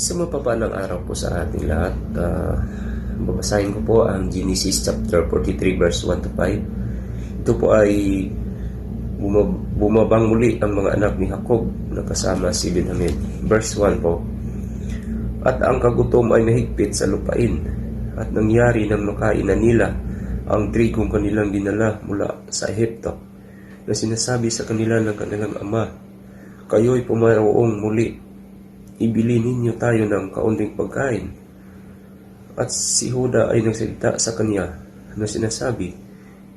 Sa mapapalang araw po sa ating lahat, ah, babasahin ko po ang Genesis chapter 43 verse 1 to 5. Ito po ay bumab- bumabang muli ang mga anak ni Jacob na kasama si Benjamin. Verse 1 po. At ang kagutom ay mahigpit sa lupain at nangyari nang makain na nila ang trigong kanilang dinala mula sa Ehipto na sinasabi sa kanila ng kanilang ama, Kayo'y pumaroong muli ibili ninyo tayo ng kaunting pagkain. At si Huda ay nagsalita sa kanya na sinasabi,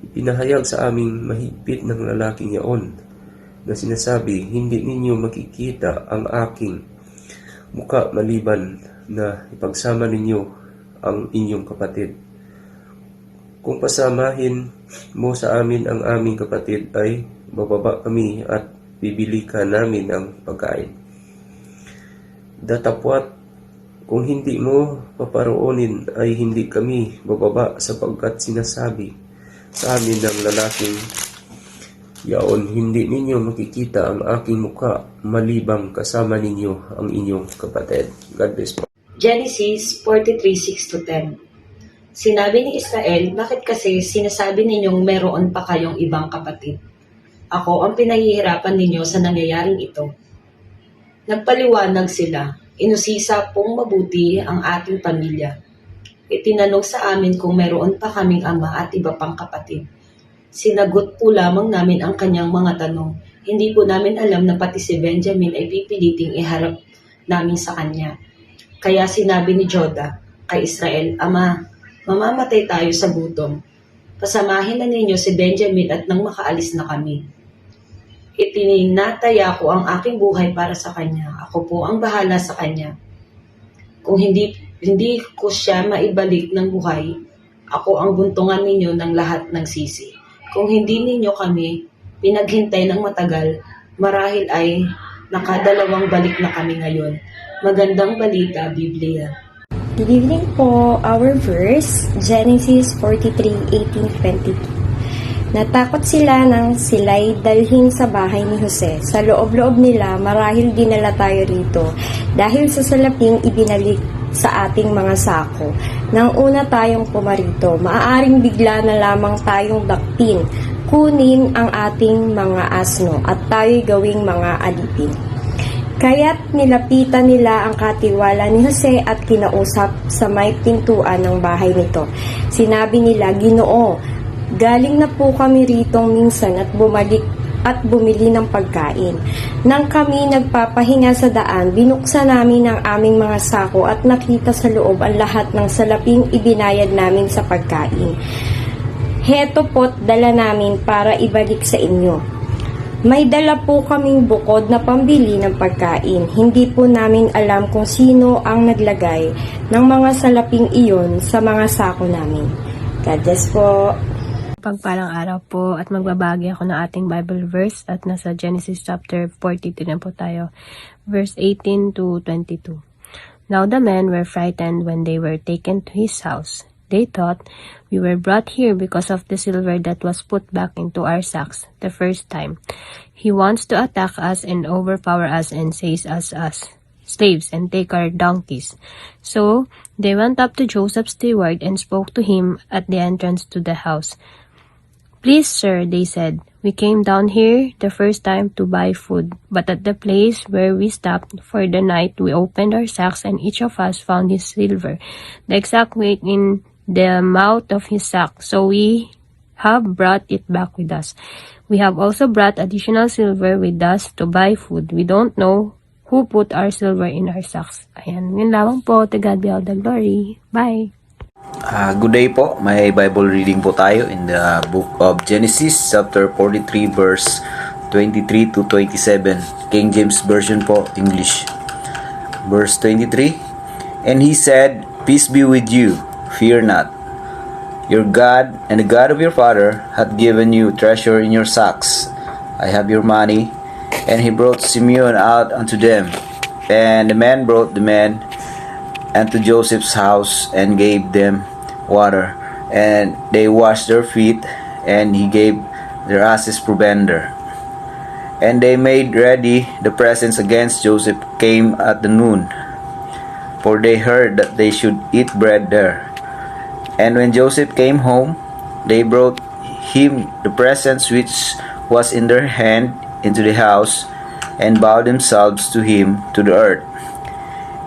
Ipinahayag sa aming mahigpit ng lalaking yaon na sinasabi, Hindi ninyo makikita ang aking muka maliban na ipagsama ninyo ang inyong kapatid. Kung pasamahin mo sa amin ang aming kapatid ay bababa kami at bibili ka namin ng pagkain datapwat kung hindi mo paparoonin ay hindi kami bababa sapagkat sinasabi sa amin ng lalaking yaon hindi ninyo makikita ang aking muka malibang kasama ninyo ang inyong kapatid. God bless po. Genesis 43:6-10 Sinabi ni Israel, bakit kasi sinasabi ninyong meron pa kayong ibang kapatid? Ako ang pinahihirapan ninyo sa nangyayaring ito. Nagpaliwanag sila, inusisa pong mabuti ang ating pamilya. Itinanong sa amin kung meron pa kaming ama at iba pang kapatid. Sinagot po lamang namin ang kanyang mga tanong. Hindi po namin alam na pati si Benjamin ay pipiliting iharap namin sa kanya. Kaya sinabi ni Joda kay Israel, Ama, mamamatay tayo sa gutom. Pasamahin na ninyo si Benjamin at nang makaalis na kami. Itininataya ko ang aking buhay para sa kanya. Ako po ang bahala sa kanya. Kung hindi hindi ko siya maibalik ng buhay, ako ang buntungan ninyo ng lahat ng sisi. Kung hindi ninyo kami pinaghintay ng matagal, marahil ay nakadalawang balik na kami ngayon. Magandang balita, Biblia. Good evening po. Our verse, Genesis 43:18-22. Natakot sila nang sila'y dalhin sa bahay ni Jose. Sa loob-loob nila, marahil dinala tayo rito dahil sa salaping ibinalik sa ating mga sako. Nang una tayong pumarito, maaaring bigla na lamang tayong dakpin, kunin ang ating mga asno at tayo'y gawing mga alipin. Kaya't nilapitan nila ang katiwala ni Jose at kinausap sa may pintuan ng bahay nito. Sinabi nila, Ginoo, galing na po kami rito minsan at bumalik at bumili ng pagkain. Nang kami nagpapahinga sa daan, binuksan namin ang aming mga sako at nakita sa loob ang lahat ng salaping ibinayad namin sa pagkain. Heto po't dala namin para ibalik sa inyo. May dala po kaming bukod na pambili ng pagkain. Hindi po namin alam kung sino ang naglagay ng mga salaping iyon sa mga sako namin. God bless po. Pagpalang araw po at magbabagi ako ng ating Bible verse at nasa Genesis chapter 42 na po tayo. Verse 18 to 22. Now the men were frightened when they were taken to his house. They thought, we were brought here because of the silver that was put back into our sacks the first time. He wants to attack us and overpower us and seize us as slaves and take our donkeys. So they went up to Joseph's steward and spoke to him at the entrance to the house. Please, sir, they said, we came down here the first time to buy food, but at the place where we stopped for the night, we opened our sacks and each of us found his silver, the exact weight in the mouth of his sack. So we have brought it back with us. We have also brought additional silver with us to buy food. We don't know who put our silver in our sacks. Ayan, yun lamang po. To God be all the glory. Bye! Ah, good day po. May Bible reading po tayo in the book of Genesis chapter 43 verse 23 to 27. King James Version po, English. Verse 23. And he said, Peace be with you, fear not. Your God and the God of your father hath given you treasure in your sacks. I have your money. And he brought Simeon out unto them. And the man brought the man and to Joseph's house and gave them water. And they washed their feet, and he gave their asses provender. And they made ready the presents against Joseph came at the noon. for they heard that they should eat bread there. And when Joseph came home, they brought him the presents which was in their hand into the house, and bowed themselves to him to the earth.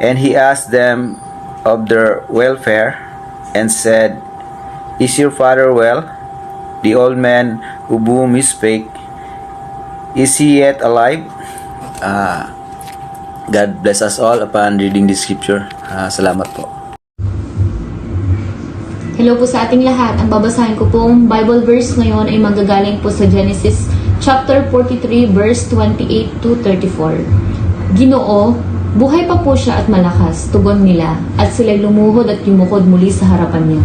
And he asked them of their welfare, and said, Is your father well? The old man who whom he spake, is he yet alive? Ah, God bless us all upon reading the scripture. Ah, salamat po. Hello po sa ating lahat. Ang babasahin ko pong Bible verse ngayon ay magagaling po sa Genesis chapter 43 verse 28 to 34. Ginoo, buhay pa po siya at malakas, tugon nila, at sila'y lumuhod at yumukod muli sa harapan niya.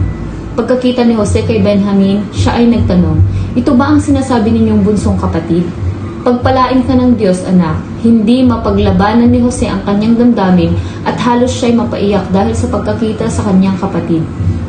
Pagkakita ni Jose kay Benjamin, siya ay nagtanong, Ito ba ang sinasabi ninyong bunsong kapatid? Pagpalain ka ng Diyos, anak. Hindi mapaglabanan ni Jose ang kanyang damdamin at halos siya'y mapaiyak dahil sa pagkakita sa kanyang kapatid.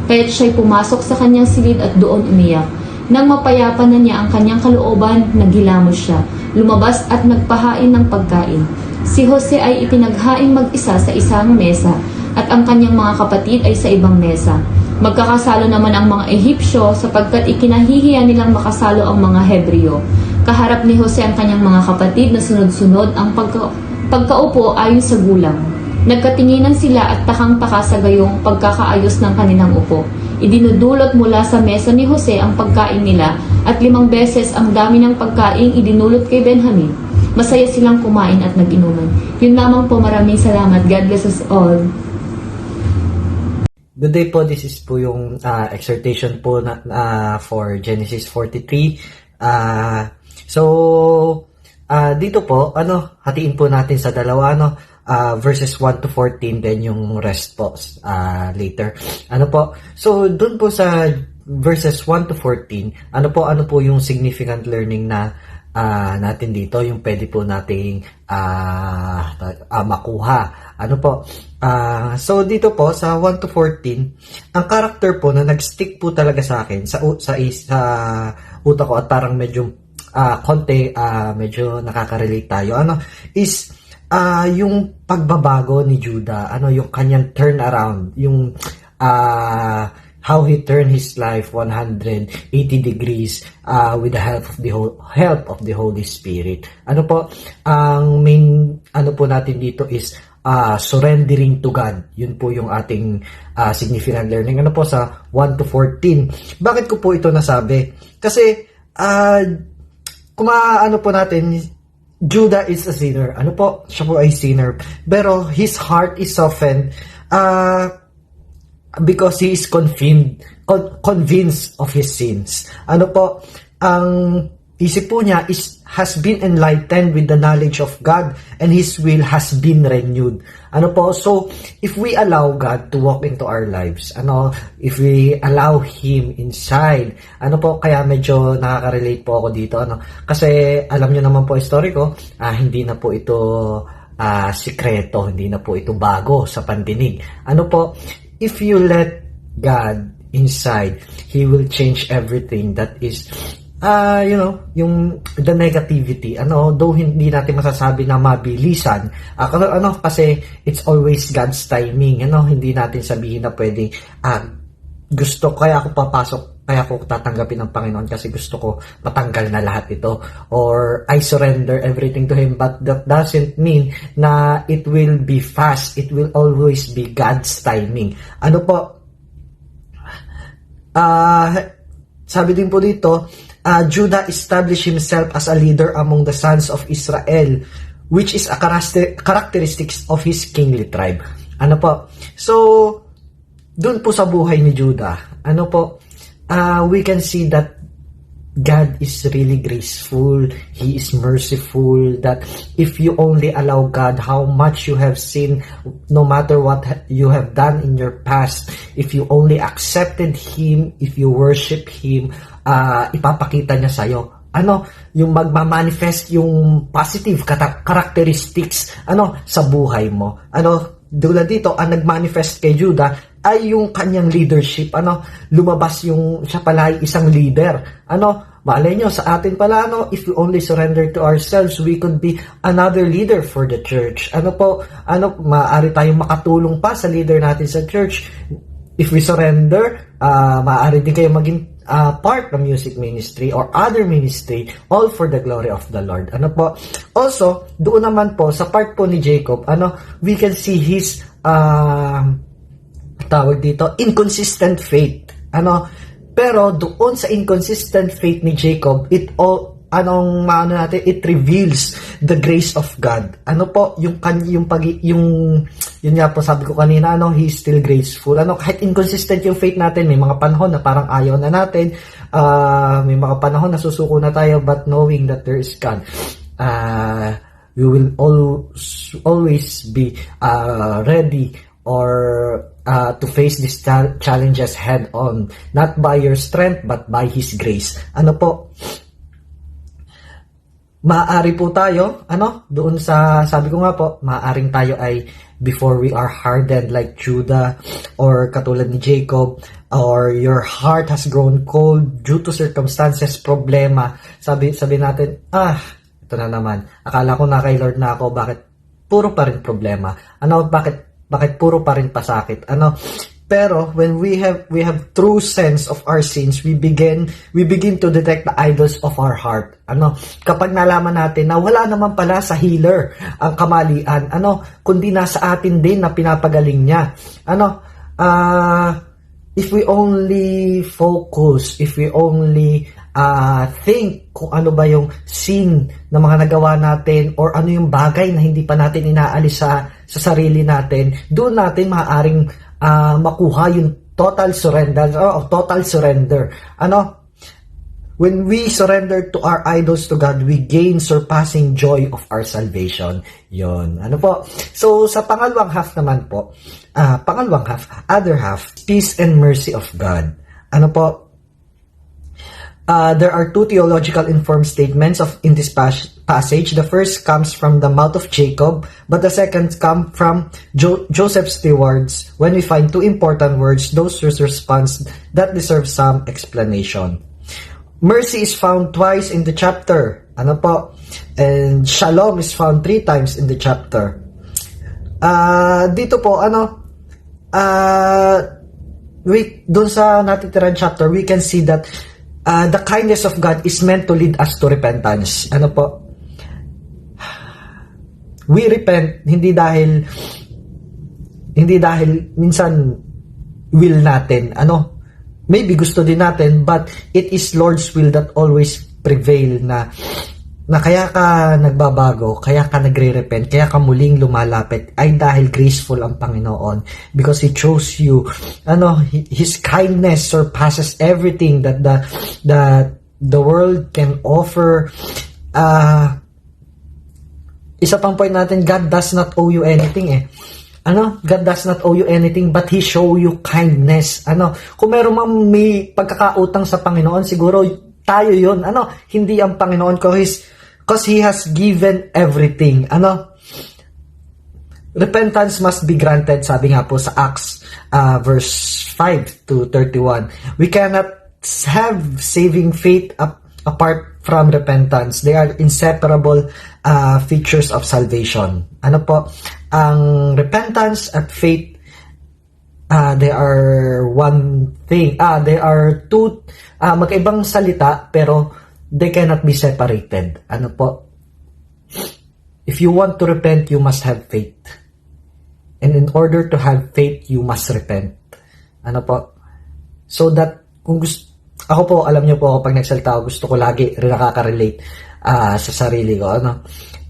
Kaya't siya'y pumasok sa kanyang silid at doon umiyak. Nang mapayapa na niya ang kanyang kalooban, naghilamos siya. Lumabas at nagpahain ng pagkain. Si Jose ay itinaghain mag-isa sa isang mesa at ang kanyang mga kapatid ay sa ibang mesa. Magkakasalo naman ang mga Ehipsyo sapagkat ikinahihiya nilang makasalo ang mga Hebreo. Kaharap ni Jose ang kanyang mga kapatid na sunod-sunod ang pagka, pagkaupo ayon sa gulang. Nagkatinginan sila at takang-taka sa gayong pagkakaayos ng kanilang upo. Idinudulot mula sa mesa ni Jose ang pagkain nila at limang beses ang dami ng pagkain idinulot kay Benjamin. Masaya silang kumain at nag-inuman. Yun lamang po maraming salamat. God bless us all. Good day po, this is po yung ah, exhortation po na, ah, for Genesis 43. Ah, so, ah, dito po, ano, hatiin po natin sa dalawa, ano, ah, verses 1 to 14, then yung rest po ah, later. Ano po, so, dun po sa verses 1 to 14, ano po, ano po yung significant learning na ah, natin dito, yung pwede po nating ah, ah, makuha. Ano po? Ah, so dito po sa 1 to 14, ang character po na nag-stick po talaga sa akin sa sa sa utak ko at parang medyo ah, konti ah, medyo nakaka-relate tayo. Ano is ah, yung pagbabago ni Judah, ano yung kanyang turnaround, yung ah, how he turned his life 180 degrees uh, with the help of the help of the Holy Spirit. Ano po, ang main ano po natin dito is uh, surrendering to God. Yun po yung ating uh, significant learning. Ano po sa 1 to 14. Bakit ko po ito nasabi? Kasi uh, kung ano po natin Judah is a sinner. Ano po? Siya po ay sinner. Pero his heart is softened. Uh, because he is convinced, con- convinced of his sins. Ano po, ang isip po niya is has been enlightened with the knowledge of God and his will has been renewed. Ano po, so if we allow God to walk into our lives, ano, if we allow him inside, ano po, kaya medyo nakaka-relate po ako dito, ano, kasi alam niyo naman po story ko, ah, hindi na po ito ah, sikreto, hindi na po ito bago sa pandinig. Ano po, if you let God inside, He will change everything that is, ah, you know, yung the negativity. Ano, though hindi natin masasabi na mabilisan, kasi- ano, kasi it's always God's timing. Ano, hindi natin sabihin na pwedeng, ah, gusto, kaya ako papasok, kaya ako tatanggapin ng Panginoon kasi gusto ko matanggal na lahat ito. Or I surrender everything to Him. But that doesn't mean na it will be fast. It will always be God's timing. Ano po? Ah, sabi din po dito, ah, Judah established himself as a leader among the sons of Israel, which is a character- characteristics of his kingly tribe. Ano po? So, doon po sa buhay ni Judah, ano po, ah, we can see that God is really graceful. He is merciful. That if you only allow God how much you have sinned, no matter what ha- you have done in your past, if you only accepted Him, if you worship Him, ah, ipapakita niya sa'yo. Ano, yung magmamanifest yung positive characteristics, ano, sa buhay mo. Ano, tulad dito, ang nagmanifest kay Judah ay yung kanyang leadership. Ano, lumabas yung siya pala ay isang leader. Ano, malay nyo, sa atin pala, ano, if we only surrender to ourselves, we could be another leader for the church. Ano po, ano, maaari tayong makatulong pa sa leader natin sa church. If we surrender, uh, maaari din kayo maging uh, part ng music ministry or other ministry, all for the glory of the Lord. Ano po? Also, doon naman po, sa part po ni Jacob, ano, we can see his, uh, tawag dito, inconsistent faith. Ano, pero doon sa inconsistent faith ni Jacob, it all, anong maano natin, it reveals the grace of God. Ano po, yung, kan, yung pag, yung, yun nga po sabi ko kanina, ano, he's still graceful. Ano, kahit inconsistent yung faith natin, may mga panahon na parang ayaw na natin, uh, may mga panahon na susuko na tayo, but knowing that there is God, uh, we will always, always be uh, ready or uh, to face these cha- challenges head on not by your strength but by his grace. Ano po? Maaari po tayo ano? Doon sa sabi ko nga po maaaring tayo ay before we are hardened like Judah or katulad ni Jacob or your heart has grown cold due to circumstances problema. Sabi sabi natin ah ito na naman. Akala ko na kay Lord na ako bakit puro pa rin problema? Ano bakit bakit puro pa rin pasakit? Ano? Pero when we have we have true sense of our sins we begin we begin to detect the idols of our heart. Ano? Kapag nalaman natin na wala naman pala sa healer ang kamalian ano? Kundi nasa atin din na pinapagaling niya. Ano? Ah if we only focus if we only uh, think kung ano ba yung sin na mga nagawa natin or ano yung bagay na hindi pa natin inaalis sa, sa sarili natin, doon natin maaaring uh, makuha yung total surrender or total surrender. Ano? When we surrender to our idols to God, we gain surpassing joy of our salvation. Yon. Ano po? So, sa pangalawang half naman po, uh, pangalawang half, other half, peace and mercy of God. Ano po? Uh, there are two theological informed statements of in this pas- passage. The first comes from the mouth of Jacob, but the second come from jo- Joseph's words. When we find two important words, those response that deserve some explanation. Mercy is found twice in the chapter. Ano po? And shalom is found three times in the chapter. Uh, dito po, ano, uh, we, dun sa natitirang chapter, we can see that uh, the kindness of God is meant to lead us to repentance. Ano po? We repent hindi dahil hindi dahil minsan will natin, ano, maybe gusto din natin, but it is Lord's will that always prevail na na kaya ka nagbabago, kaya ka nagre-repent, kaya ka muling lumalapit ay dahil graceful ang Panginoon because He chose you. Ano, His kindness surpasses everything that the that the world can offer. Uh, isa pang point natin, God does not owe you anything eh. Ano? God does not owe you anything but He show you kindness. Ano? Kung meron mang may pagkakautang sa Panginoon, siguro tayo yon Ano? Hindi ang Panginoon ko. Because He has given everything. Ano? Repentance must be granted, sabi nga po sa Acts uh, verse 5 to 31. We cannot have saving faith up, apart from repentance. They are inseparable uh, features of salvation. Ano po? Ang repentance at faith, uh, they are one thing. Ah, they are two uh, magkaibang salita pero they cannot be separated. Ano po? If you want to repent, you must have faith. And in order to have faith, you must repent. Ano po? So that, kung gusto, ako po, alam niyo po, pag nagsalita ako, gusto ko lagi rin nakaka-relate uh, sa sarili ko. Ano?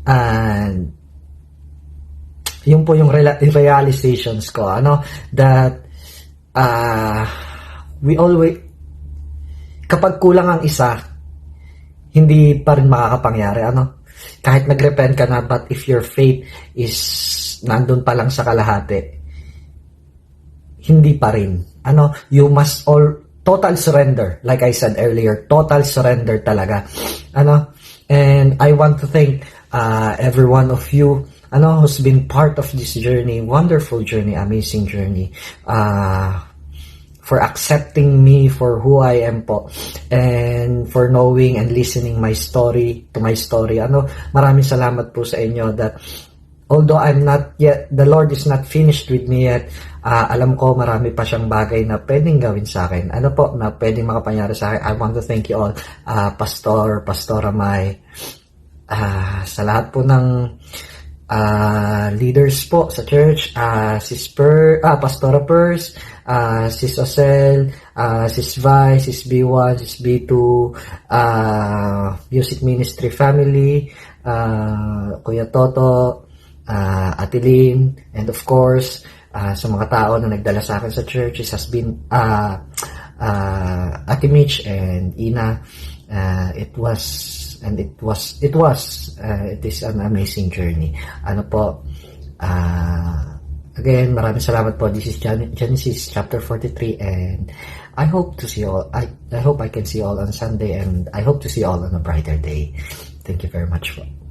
And, yun po yung realizations ko. Ano? That, uh, we always, kapag kulang ang isa, hindi pa rin makakapangyari. Ano? Kahit nag-repent ka na, but if your faith is nandun pa lang sa kalahati, hindi pa rin. Ano, you must all total surrender. Like I said earlier, total surrender talaga. Ano, and I want to thank uh, every one of you ano who's been part of this journey, wonderful journey, amazing journey. Uh, for accepting me for who I am po and for knowing and listening my story to my story ano maraming salamat po sa inyo that although I'm not yet the Lord is not finished with me yet ah, alam ko marami pa siyang bagay na pwedeng gawin sa akin. Ano po na pwedeng makapangyari sa akin? I want to thank you all ah, Pastor Pastora May. Ah, sa lahat po ng ah, leaders po sa church, ah, Sis Per, ah, Pastora Pers, ah, Sis Osel, ah, Sis Vi, Sis B1, Sis B2, ah, Music Ministry Family, ah, Kuya Toto, ah, Ate Lynn, and of course, ah, sa mga tao na nagdala sa akin sa church, it has been, ah, ah, Ate Mitch and Ina, ah, it was and it was it was uh, it is an amazing journey. Ano po ah, again maraming salamat po. This is Gen- Genesis chapter 43 and I hope to see all I, I hope I can see all on Sunday and I hope to see all on a brighter day. Thank you very much po